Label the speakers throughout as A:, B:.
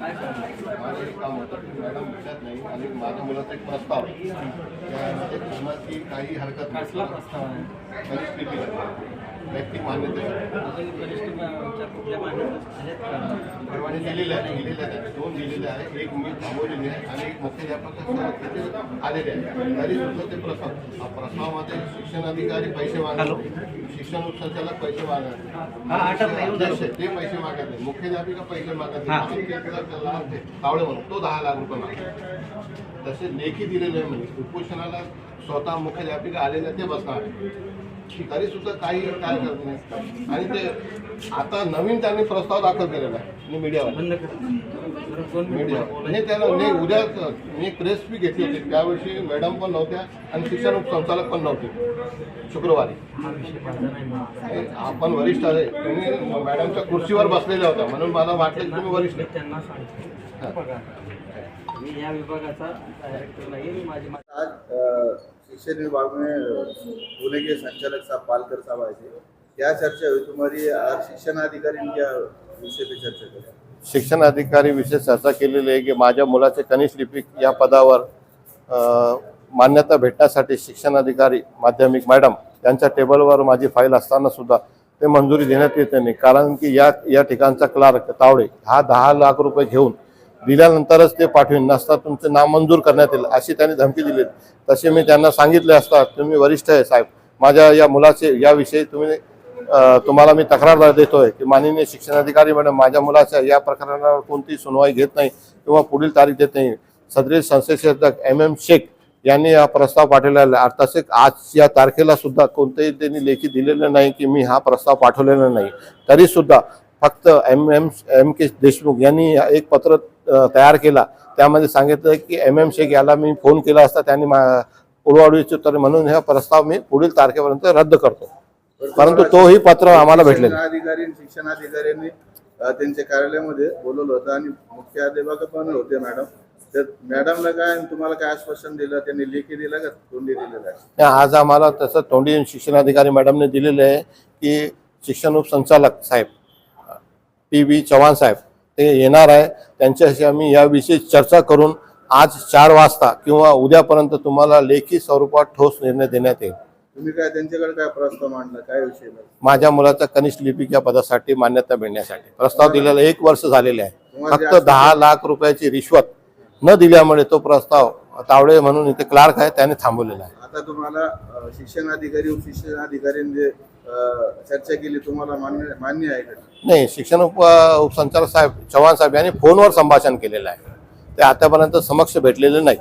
A: माझं एक काम होतं की मॅडम भेटत नाही आणि माझ्या मुलाचा एक प्रस्ताव आहे. कोणाची काही हरकत नाही
B: प्रस्ताव आहे.
A: वैयक्तिक मान्यता
B: आहेत?
A: परवाने दिलेले आहे दिलेले आहे दोन दिलेले आहे एक मी थांबवलेली आहे आणि एक मुख्याध्यापक आलेले आहे तरी सुद्धा ते प्रस्ताव हा प्रस्तावामध्ये शिक्षण अधिकारी पैसे मागतात. शिक्षण उपसंचालक पैसे मागतात.
B: हा,
A: अध्यक्ष ते पैसे मागत नाही मुख्याध्यापिका पैसे मागत
B: हा.
A: नाही एक लाख लाख ते तावडे म्हणून तो दहा लाख रुपये मागतो तसे लेखी दिलेले म्हणजे उपोषणाला स्वतः मुख्याध्यापिका आलेले ते बसणार तरी सुद्धा काही काय करत नाही आणि ते आता नवीन त्यांनी प्रस्ताव दाखल केलेला आहे. मीडियावर. मीडिया. नाही त्याला नाही उद्या मी प्रेस बी घेतली होती. त्यावर्षी मॅडम पण नव्हत्या आणि शिक्षण उपसंचालक पण नव्हते. शुक्रवारी. आपण वरिष्ठ आहे. तुम्ही मॅडमच्या खुर्चीवर बसलेल्या होत्या. म्हणून मला वाटलं की तुम्ही वरिष्ठ
B: मी. त्यांना मी या विभागाचा डायरेक्टर नाही मी माझी
C: आज शिक्षण विभाग में पुणे के संचालक साहब पालकर साहब आए थे क्या चर्चा हुई तुम्हारी आज शिक्षण अधिकारी ने क्या विषय पे चर्चा करी.
A: शिक्षण अधिकारी विषय चर्चा केलेली आहे की माझ्या मुलाचे कनिष्ठ लिपिक या पदावर मान्यता भेटण्यासाठी शिक्षण अधिकारी माध्यमिक मॅडम यांच्या टेबलवर माझी फाईल असताना सुद्धा ते मंजुरी देण्यात येत नाही. कारण की या या ठिकाणचा क्लार्क तावडे हा दहा लाख रुपये घेऊन दिल्यानंतरच ते पाठवीन. नसता तुमचं नाम मंजूर करण्यात येईल अशी त्यांनी धमकी दिली. तसे मी त्यांना सांगितले असता तुम्ही वरिष्ठ आहे साहेब. माझ्या या मुलाचे याविषयी तुम्ही तुम्हाला मी तक्रार देतोय की माननीय शिक्षणाधिकारी मॅडम माझ्या मुलाच्या या प्रकरणावर कोणतीही सुनवाई घेत नाही किंवा पुढील तारीख देत नाही. सदरील संस्थेचे अध्यक्ष एम. एम. शेख यांनी हा प्रस्ताव पाठवलेला आहे. तसेच आज या तारखेला सुद्धा कोणतेही त्यांनी लेखी दिलेलं नाही की मी हा प्रस्ताव पाठवलेला नाही. तरीसुद्धा फक्त M M M K Deshmukh यांनी एक पत्र तयार केला. त्यामध्ये सांगितलं की एम एम शेख याला मी फोन केला असता त्यांनी मा- इच्छितो तर म्हणून हा प्रस्ताव मी पुढील तारखेपर्यंत रद्द करतो. परंतु तोही पत्र आम्हाला भेटले
C: आणि शिक्षणाधिकाऱ्यांनी त्यांच्या कार्यालयामध्ये बोलवलं होतं आणि मुख्याध्यापक पण होते मॅडम. तर मॅडमला काय तुम्हाला काय आश्वासन दिलं? त्यांनी लेखी दिलं का तोंडी दिलेलं आहे?
A: आज आम्हाला तसं तोंडी शिक्षणाधिकारी मॅडमने दिलेलं आहे की शिक्षण उपसंचालक साहेब. टी व्ही चव्हाण साहेब ते येणार आहे. त्यांच्याशी आम्ही याविषयी चर्चा करून आज चार वाजता किंवा उद्यापर्यंत तुम्हाला लेखी स्वरूपात ठोस निर्णय देण्यात येईल.
C: तुम्ही काय त्यांच्याकडे काय प्रस्ताव मांडला? काय विषय
A: माझ्या मुलाच्या कनिष्ठ लिपिक या पदासाठी मान्यता मिळण्यासाठी. प्रस्ताव दिलेला एक वर्ष झालेले आहे. फक्त दहा लाख रुपयाची रिश्वत न दिल्यामुळे तो प्रस्ताव तावडे म्हणून इथे क्लार्क आहे त्याने थांबवलेला आहे.
C: आता तुम्हाला शिक्षण अधिकारी उपशिक्षणाधिकाऱ्यांनी जे अ, चर्चा केली तुम्हाला मान्य मान्य आहे का?
A: नाही शिक्षण उप उपसंचालक साहेब चव्हाण साहेब यांनी फोनवर संभाषण केलेलं आहे. ते आतापर्यंत समक्ष भेटलेले नाही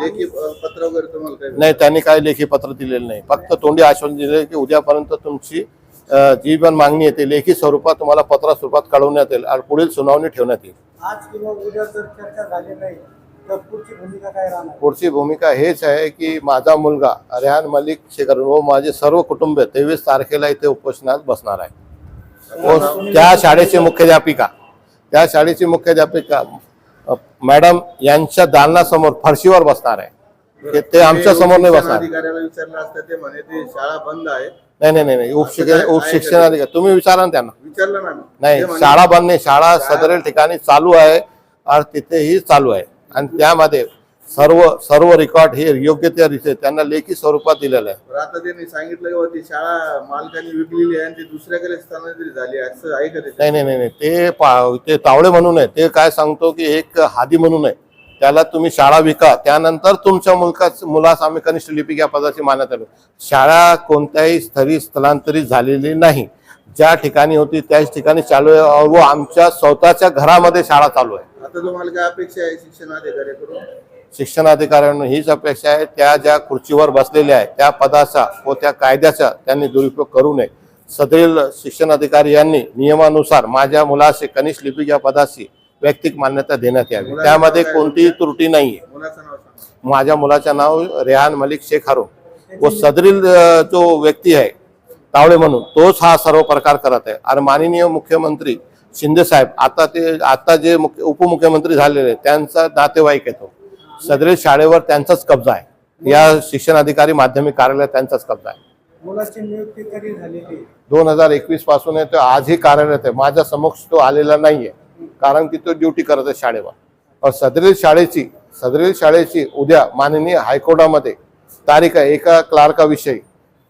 C: लेखी अ, पत्र वगैरे तुम्हाला
A: नाही त्यांनी काही लेखी पत्र दिलेलं नाही. फक्त तोंडी आश्वासन दिले की उद्यापर्यंत तुमची अ, जी पण मागणी आहे ती लेखी स्वरूपात तुम्हाला पत्र स्वरूपात कळवण्यात येईल आणि पुढील सुनावणी ठेवण्यात येईल.
D: आज किंवा उद्या जर चर्चा झाली नाही पुढची भूमिका काय राहणार?
A: पुढची भूमिका हेच आहे की माझा मुलगा रेहान मलिक शेखर व माझे सर्व कुटुंब तेवीस तारखेला इथे उपोषणात बसणार आहे. व त्या शाळेची मुख्याध्यापिका त्या शाळेची मुख्याध्यापिका मॅडम यांच्या दालनासमोर फरशीवर बसणार आहे. ते- ते आमच्यासमोर नाही बसणार.
C: अधिकाऱ्याला विचारलं असतं ते म्हणे ती शाळा बंद आहे.
A: नाही नाही नाही नाही उपशिक्षण उपशिक्षणाधिकारी तुम्ही विचारा ना त्यांना.
C: विचारलं.
A: नाही शाळा बंद नाही शाळा सदरेल ठिकाणी चालू आहे आणि तिथेही चालू आहे. आणि त्यामध्ये सर्व सर्व रेकॉर्ड हे योग्य त्या रीते त्यांना लेखी स्वरूपात दिलेलं आहे.
C: आता त्यांनी सांगितलं की ती शाळा मालकाने विकलेली आहे आणि ती दुसऱ्याकडे स्थानांतरित झाली आहे. असं आहे का
A: नाही नाही नाही नाही. ते पा- ते तावडे म्हणून आहे. ते काय सांगतो की एक हादी म्हणून आहे. त्याला तुम्ही शाळा विका. त्यानंतर तुमच्या मुलकाच मुलास आम्ही कनिष्ठ लिपिक या पदाची मान्यता देऊ शाळा कोणत्याही स्थळी स्थलांतरित झालेली नाही. ज्या ठिकाणी होती त्याच ठिकाणी चालू आहे. व आमच्या स्वतःच्या घरामध्ये शाळा चालू आहे.
C: आता तुम्हाला काय अपेक्षा आहे शिक्षण अधिकाऱ्याकडून
A: शिक्षणाधिकाऱ्यांना हीच अपेक्षा आहे त्या ज्या खुर्चीवर बसलेल्या आहेत त्या पदाचा व त्या कायद्याचा त्यांनी दुरुपयोग करू नये. सदरील शिक्षण अधिकारी यांनी नियमानुसार माझ्या मुलाचे कनिष्ठ लिपिक या पदाची वैयक्तिक मान्यता देण्यात यावी. त्यामध्ये कोणतीही त्रुटी नाही आहे माझ्या मुलाचं नाव रेहान मलिक शेख हारून. व सदरील जो व्यक्ती आहे तावडे म्हणून तोच हा सर्व प्रकार करत आहे. आणि माननीय मुख्यमंत्री शिंदे साहेब आता ते आता जे मुख्य उपमुख्यमंत्री झालेले आहेत, त्यांचा नातेवाईक येतो सदरील शाळेवर त्यांचाच कब्जा आहे. या शिक्षण अधिकारी माध्यमिक कार्यालयात त्यांचाच कब्जा आहे? दोन हजार एकवीसपासून आहे तो आजही कार्यरत आहे. माझ्या समक्ष तो आलेला नाहीये कारण की तो ड्युटी करत आहे शाळेवर. सदरील शाळेची सदरील शाळेची उद्या माननीय हायकोर्टामध्ये तारीख आहे एका क्लार्काविषयी.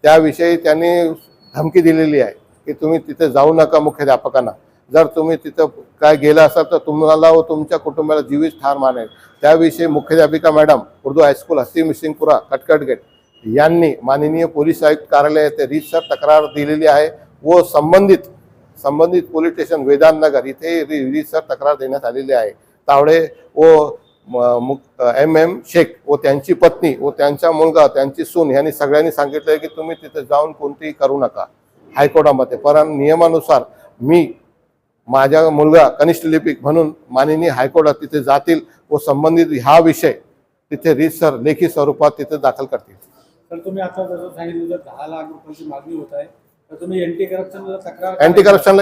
A: त्याविषयी त्यांनी धमकी दिलेली आहे की तुम्ही तिथे जाऊ नका मुख्याध्यापकांना. जर तुम्ही तिथं काय गेला असाल तर तुम्हाला व तुमच्या कुटुंबाला जीवित ठार मानेल. त्याविषयी मुख्याध्यापिका मॅडम उर्दू हायस्कूल हस्ती मिसिंगपुरा कटकट गेट यांनी माननीय पोलीस आयुक्त कार्यालय येथे रीतसर तक्रार दिलेली आहे व संबंधित संबंधित पोलीस स्टेशन वेदांतनगर इथे रीतसर तक्रार देण्यात आलेली आहे. तावडे व एम एम शेख व त्यांची पत्नी व त्यांचा मुलगा त्यांची सून यांनी सगळ्यांनी सांगितलं की तुम्ही तिथे जाऊन कोणतीही करू नका. हायकोर्टामध्ये पण नियमानुसार मी माझा मुलगा कनिष्ठ लिपिक म्हणून माननीय हायकोर्टात तिथे जातील व संबंधित हा विषय तिथे रीतसर लेखी स्वरूपात तिथे दाखल करतील.
D: तर तुम्ही आता जसं सांगितलं दहा लाख रुपयाची मागणी होत आहे तर तुम्ही एंटी करप्शन तक्रार
A: अँटी करप्शनला